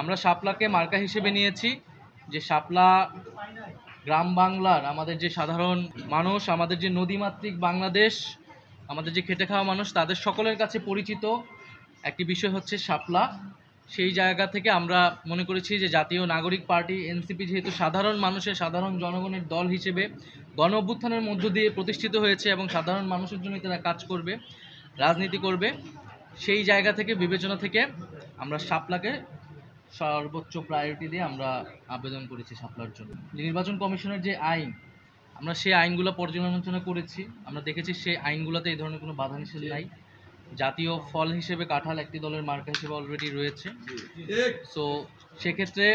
আমরা শাপলাকে মার্কা হিসেবে নিয়েছি। যে শাপলা গ্রাম বাংলার আমাদের যে সাধারণ মানুষ, আমাদের যে নদীমাতৃক বাংলাদেশ, আমাদের যে খেটে খাওয়া মানুষ, তাদের সকলের কাছে পরিচিত একটি বিষয় হচ্ছে শাপলা। সেই জায়গা থেকে আমরা মনে করেছি যে জাতীয় নাগরিক পার্টি, এনসিপি যেহেতু সাধারণ মানুষের, সাধারণ জনগণের দল হিসেবে গণ অভ্যুত্থানের মধ্য দিয়ে প্রতিষ্ঠিত হয়েছে এবং সাধারণ মানুষের জন্য তারা কাজ করবে, রাজনীতি করবে। সেই জায়গা থেকে, বিবেচনা থেকে আমরা শাপলাকে সর্বোচ্চ প্রায়োরিটি দিয়ে আমরা আবেদন করেছি শাপলার জন্য। নির্বাচন কমিশনের যে আইন, আমরা সেই আইনগুলো পর্যালোচনা করেছি। আমরা দেখেছি সেই আইনগুলোতে এই ধরনের কোনো বাধা নিষেধ নাই। জাতীয় ফল হিসেবে কাঁঠাল একটি দলের মার্কা হিসেবে অলরেডি রয়েছে। সো সেক্ষেত্রে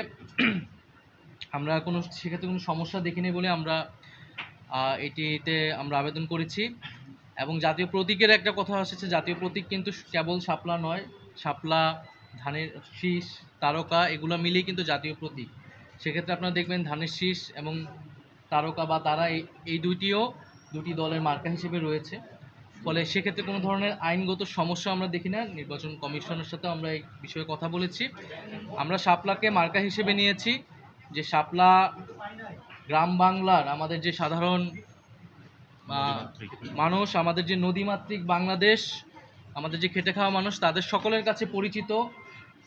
আমরা কোনো, সেক্ষেত্রে কোনো সমস্যা দেখিনি বলে আমরা এটিতে আমরা আবেদন করেছি। এবং জাতীয় প্রতীকের একটা কথা এসেছে জাতীয় প্রতীক কিন্তু কেবল শাপলা নয় শাপলা ধানের শীষ তারকা এগুলো মিলেই কিন্তু জাতীয় প্রতীক। সেক্ষেত্রে আপনারা দেখবেন ধানের শীষ এবং তারকা বা তারা এই এই দুইটিও দুটি দলের মার্কা হিসেবে রয়েছে। ফলে সেক্ষেত্রে কোনো ধরনের আইনগত সমস্যা আমরা দেখি না। নির্বাচন কমিশনের সাথে আমরা এই বিষয়ে কথা বলেছি। আমরা শাপলাকে মার্কা হিসেবে নিয়েছি। যে শাপলা গ্রাম বাংলার আমাদের যে সাধারণ মানুষ আমাদের যে নদীমাতৃক বাংলাদেশ আমাদের যে খেটে খাওয়া মানুষ তাদের সকলের কাছে পরিচিত।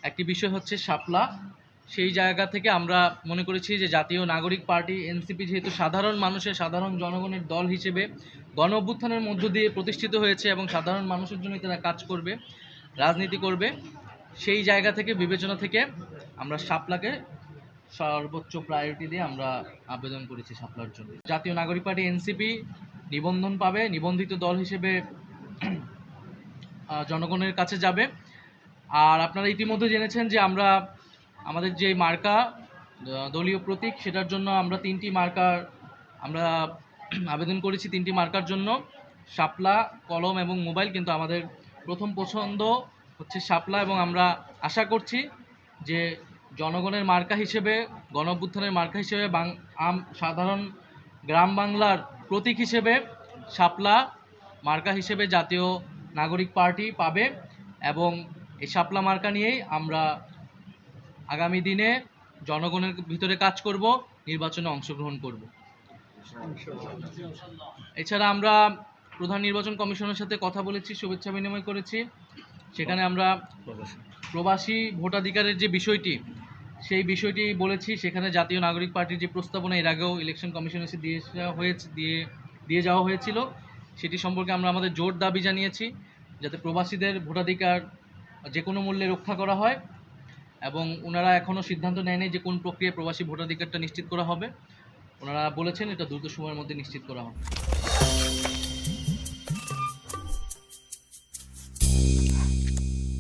একটি বিষয় হচ্ছে শাপলা। সেই জায়গা থেকে আমরা মনে করেছি যে জাতীয় নাগরিক পার্টি, এনসিপি যেহেতু সাধারণ মানুষের, সাধারণ জনগণের দল হিসেবে গণ অভ্যুত্থানের মধ্য দিয়ে প্রতিষ্ঠিত হয়েছে এবং সাধারণ মানুষের জন্য তারা কাজ করবে, রাজনীতি করবে, সেই জায়গা থেকে বিবেচনা থেকে আমরা শাপলাকে সর্বোচ্চ প্রায়োরিটি দিয়ে আমরা আবেদন করেছি শাপলার জন্য। জাতীয় নাগরিক পার্টি, এনসিপি নিবন্ধন পাবে, নিবন্ধিত দল হিসেবে জনগণের কাছে যাবে। আর আপনারা ইতিমধ্যে জেনেছেন যে আমরা, আমাদের যে মার্কা দলীয় প্রতীক, সেটার জন্য আমরা তিনটি মার্কার, আমরা আবেদন করেছি তিনটি মার্কার জন্য। শাপলা, কলম এবং মোবাইল কিন্তু আমাদের প্রথম পছন্দ হচ্ছে শাপলা এবং আমরা আশা করছি যে জনগণের মার্কা হিসেবে গণ মার্কা হিসেবে বাং, আম, সাধারণ গ্রাম বাংলার প্রতীক হিসেবে শাপলা মার্কা হিসেবে জাতীয় নাগরিক পার্টি পাবে এবং এই শাপলা মার্কা নিয়েই আমরা আগামী দিনে জনগণের ভিতরে কাজ করব, নির্বাচনে অংশগ্রহণ করব। এছাড়া আমরা প্রধান নির্বাচন কমিশনের সাথে কথা বলেছি, শুভেচ্ছা বিনিময় করেছি। সেখানে আমরা প্রবাসী ভোটাধিকারের যে বিষয়টি, সেই বিষয়টি বলেছি। সেখানে জাতীয় নাগরিক পার্টির যে প্রস্তাবনা, এর আগেও ইলেকশন কমিশন এসে দিয়ে হয়েছে, দিয়ে দিয়ে যাওয়া হয়েছিল। সেটি সম্পর্কে আমরা আমাদের জোর দাবি জানিয়েছি, যাতে প্রবাসীদের ভোটাধিকার যে কোনো মূল্যে রক্ষা করা হয় এবং ওনারা এখনও সিদ্ধান্ত নেয়নি যে কোন প্রক্রিয়ায় প্রবাসী ভোটাধিকারটা নিশ্চিত করা হবে। ওনারা বলেছেন এটা দ্রুত সময়ের মধ্যে নিশ্চিত করা হবে।